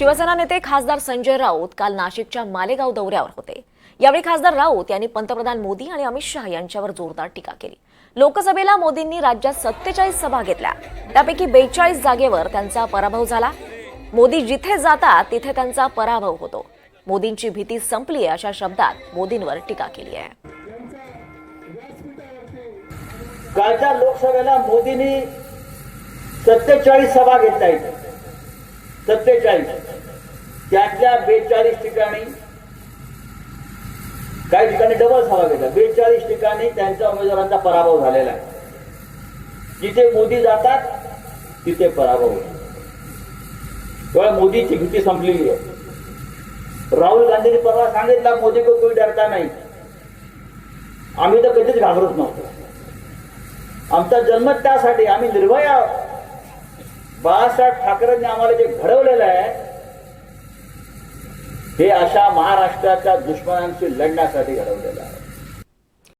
शिवसेना नेते खासदार संजय राऊत काल नाशिकच्या मालेगाव दौऱ्यावर होते. यावेळी खासदार राऊत यांनी पंतप्रधान मोदी आणि अमित शहा यांच्यावर जोरदार टीका केली. लोकसभेला मोदींनी राज्यात सत्तेचाळीस सभा घेतल्या. त्यापैकी बेचाळीस जागेवर त्यांचा पराभव झाला. मोदी जिथे जातात तिथे त्यांचा पराभव होतो. मोदींची भीती संपली अशा शब्दात मोदींवर टीका केली आहे. कालच्या लोकसभेला मोदींनी सत्तेचाळीस सभा घेतल्या सत्तेचाळीस. त्यातल्या बेचाळीस ठिकाणी काही ठिकाणी डबल सभा घेतल्या बेचाळीस ठिकाणी त्यांच्या उमेदवारांचा पराभव झालेला आहे. जिथे मोदी जातात तिथे पराभव होतो. तेव्हा मोदीची भीती संपलेली आहे. राहुल गांधींनी परवा सांगितला मोदी को कोई डरता नाही. आम्ही तर कधीच घाबरत नव्हतो. आमचा जन्म त्यासाठी आम्ही निर्भय आहोत बाळासाहेब ठाकरेंनी आम्हाला जे घडवलेलं आहे हे अशा महाराष्ट्राच्या दुश्मनांशी लढण्यासाठी घडवलेलं आहे.